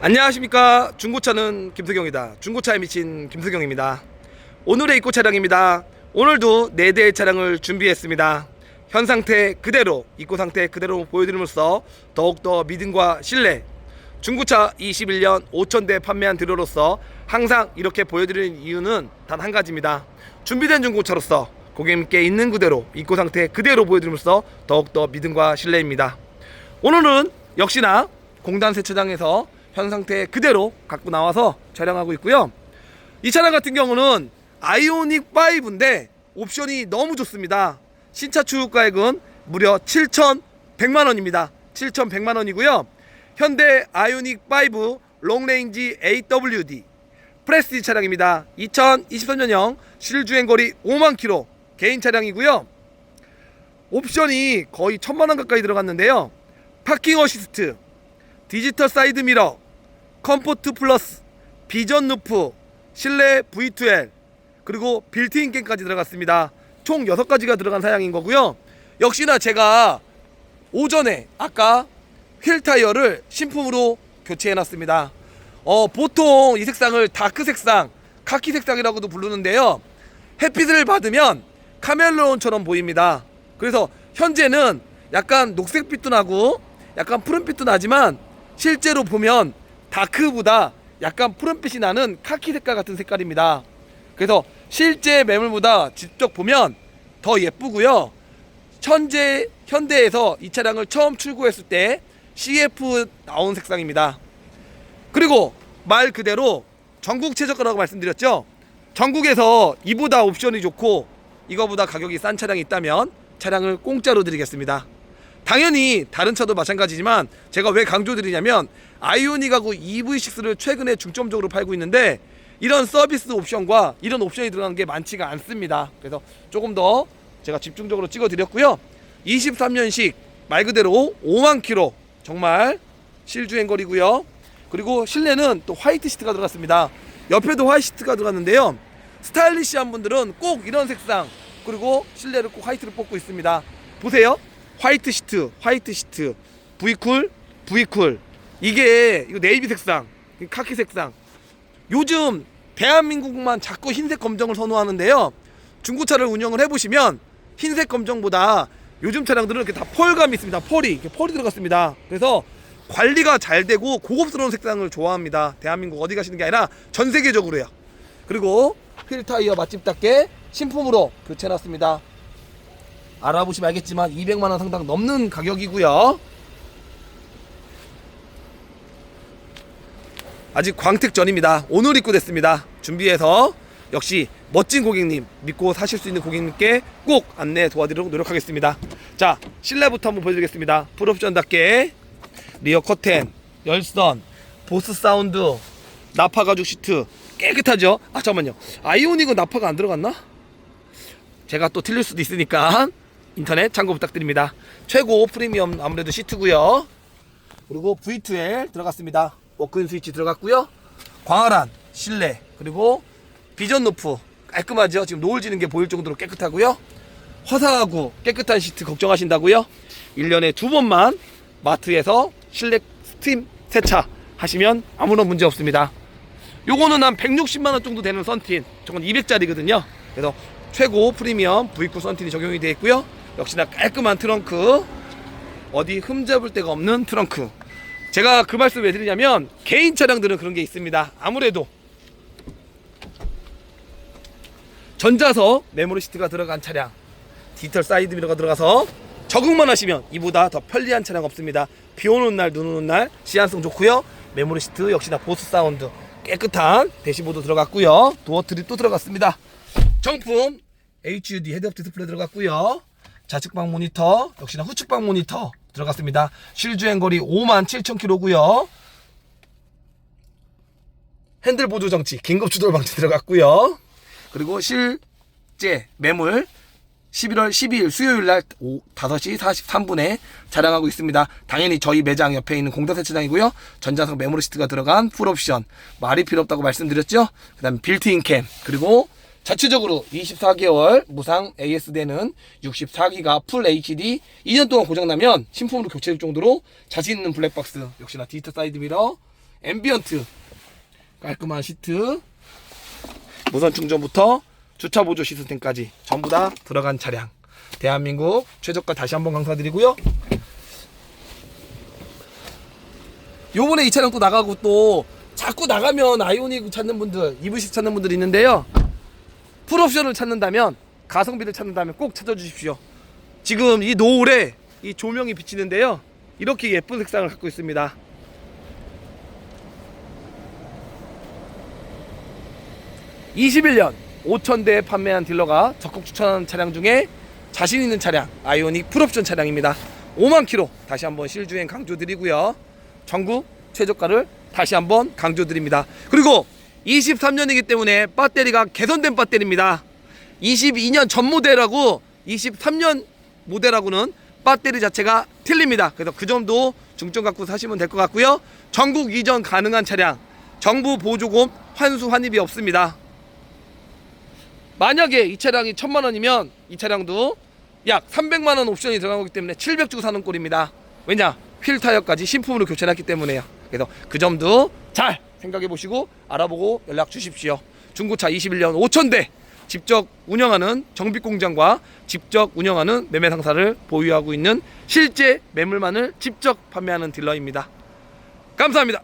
안녕하십니까. 중고차는 김석영이다. 중고차에 미친 김석영입니다. 오늘의 입고 차량입니다. 오늘도 4대의 차량을 준비했습니다. 현 상태 그대로 입고 상태 그대로 보여드림으로써 더욱더 믿음과 신뢰 중고차 21년 5천대 판매한 딜러로서 항상 이렇게 보여드리는 이유는 단 한 가지입니다. 준비된 중고차로서 고객님께 있는 그대로 입고 상태 그대로 보여드림으로써 더욱더 믿음과 신뢰입니다. 오늘은 역시나 공단 세차장에서 현 상태 그대로 갖고 나와서 촬영하고 있고요. 이 차량 같은 경우는 아이오닉 5인데 옵션이 너무 좋습니다. 신차 추후가액은 무려 7,100만 원입니다. 7,100만 원이고요. 현대 아이오닉 5 롱레인지 AWD 프레스티 차량입니다. 2023년형 실주행 거리 5만 킬로 개인 차량이고요. 옵션이 거의 천만 원 가까이 들어갔는데요. 파킹 어시스트, 디지털 사이드 미러, 컴포트 플러스, 비전 루프, 실내 V2L, 그리고 빌트인 캠까지 들어갔습니다. 총 6가지가 들어간 사양인 거고요. 역시나 제가 오전에 아까 휠 타이어를 신품으로 교체해 놨습니다. 어, 보통 이 색상을 다크 색상, 카키 색상이라고도 부르는데요. 햇빛을 받으면 카멜론처럼 보입니다. 그래서 현재는 약간 녹색빛도 나고 약간 푸른빛도 나지만 실제로 보면 다크보다 약간 푸른빛이 나는 카키 색깔 같은 색깔입니다. 그래서 실제 매물보다 직접 보면 더 예쁘고요. 현재 현대에서 이 차량을 처음 출고했을 때 CF 나온 색상입니다. 그리고 말 그대로 전국 최저가라고 말씀드렸죠. 전국에서 이보다 옵션이 좋고 이거보다 가격이 싼 차량이 있다면 차량을 공짜로 드리겠습니다. 당연히 다른 차도 마찬가지지만 제가 왜 강조드리냐면 아이오닉하고 EV6를 최근에 중점적으로 팔고 있는데 이런 서비스 옵션과 이런 옵션이 들어간 게 많지가 않습니다. 그래서 조금 더 제가 집중적으로 찍어 드렸고요. 23년식 말 그대로 5만 킬로 정말 실주행 거리고요. 그리고 실내는 또 화이트 시트가 들어갔습니다. 옆에도 화이트 시트가 들어갔는데요. 스타일리시한 분들은 꼭 이런 색상 그리고 실내를 꼭 화이트를 뽑고 있습니다. 보세요. 화이트 시트, 화이트 시트, V쿨, V쿨. 이게 이거 네이비 색상, 카키 색상. 요즘 대한민국만 자꾸 흰색 검정을 선호하는데요. 중고차를 운영을 해보시면 흰색 검정보다 요즘 차량들은 이렇게 다 펄감이 있습니다. 펄이 이렇게 펄이 들어갔습니다. 그래서 관리가 잘 되고 고급스러운 색상을 좋아합니다. 대한민국 어디 가시는 게 아니라 전 세계적으로요. 그리고 휠 타이어 맛집답게 신품으로 교체해놨습니다. 알아보시면 알겠지만 200만 원 상당 넘는 가격이고요. 아직 광택 전입니다. 오늘 입고됐습니다. 준비해서 역시 멋진 고객님 믿고 사실 수 있는 고객님께 꼭 안내 도와드리도록 노력하겠습니다. 자 실내부터 한번 보여드리겠습니다. 풀옵션답게 리어 커튼, 열선, 보스 사운드, 나파 가죽 시트 깨끗하죠? 아 잠깐만요. 아이오닉은 나파가 안 들어갔나? 제가 또 틀릴 수도 있으니까 인터넷 참고 부탁드립니다. 최고 프리미엄 아무래도 시트고요. 그리고 V2L 들어갔습니다. 워크인 스위치 들어갔고요. 광활한 실내 그리고 비전 노프 깔끔하죠. 지금 노을 지는 게 보일 정도로 깨끗하고요. 화사하고 깨끗한 시트 걱정하신다고요? 1년에 두 번만 마트에서 실내 스팀 세차 하시면 아무런 문제 없습니다. 요거는 한 160만 원 정도 되는 선틴. 저건 200짜리거든요. 그래서 최고 프리미엄 V9 선틴이 적용이 되어 있고요. 역시나 깔끔한 트렁크. 어디 흠잡을 데가 없는 트렁크. 제가 그 말씀 왜 드리냐면 개인 차량들은 그런 게 있습니다. 아무래도 전자석 메모리 시트가 들어간 차량, 디지털 사이드 미러가 들어가서 적응만 하시면 이보다 더 편리한 차량 없습니다. 비 오는 날, 눈 오는 날 시한성 좋고요. 메모리 시트 역시나 보스 사운드 깨끗한 대시보드 들어갔고요. 도어 트립 또 들어갔습니다. 정품 HUD 헤드업 디스플레이 들어갔고요. 좌측방 모니터 역시나 후측방 모니터 들어갔습니다. 실주행 거리 5만 7천 킬로고요. 핸들 보조 장치 긴급 추돌 방지 들어갔고요. 그리고 실제 매물 11월 12일 수요일 날 오후 5시 43분에 자랑하고 있습니다. 당연히 저희 매장 옆에 있는 공단 세차장이고요. 전자석 메모리 시트가 들어간 풀옵션 말이 필요 없다고 말씀드렸죠. 그 다음 빌트인 캠 그리고 자체적으로 24개월 무상 AS대는 64기가 풀 HD 2년 동안 고장나면 신품으로 교체할 정도로 자신 있는 블랙박스 역시나 디지털 사이드 미러 앰비언트 깔끔한 시트 무선 충전부터 주차 보조 시스템까지 전부 다 들어간 차량. 대한민국 최저가 다시 한번 강사드리고요. 요번에 이 차량 또 나가고 또 자꾸 나가면 아이오닉 찾는 분들 이브식 찾는 분들이 있는데요 풀옵션을 찾는다면 가성비를 찾는다면 꼭 찾아주십시오. 지금 이 노을에 이 조명이 비치는데요. 이렇게 예쁜 색상을 갖고 있습니다. 21년 5,000대 판매한 딜러가 적극 추천하는 차량 중에 자신 있는 차량 아이오닉 풀옵션 차량입니다. 5만 킬로 다시 한번 실주행 강조드리고요. 전국 최저가를 다시 한번 강조드립니다. 그리고 23년이기 때문에 배터리가 개선된 배터리입니다 22년 전 모델하고 23년 모델하고는 배터리 자체가 틀립니다 그래서 그 점도 중점 갖고 사시면 될 것 같고요 전국 이전 가능한 차량 정부 보조금 환수 환입이 없습니다 만약에 이 차량이 천만 원이면 이 차량도 약 300만 원 옵션이 들어가기 때문에 700 주고 사는 꼴입니다. 왜냐? 휠 타이어까지 신품으로 교체했기 때문에요. 그래서 그 점도 잘 생각해 보시고 알아보고 연락 주십시오. 중고차 21년 5,000대 직접 운영하는 정비 공장과 직접 운영하는 매매 상사를 보유하고 있는 실제 매물만을 직접 판매하는 딜러입니다. 감사합니다.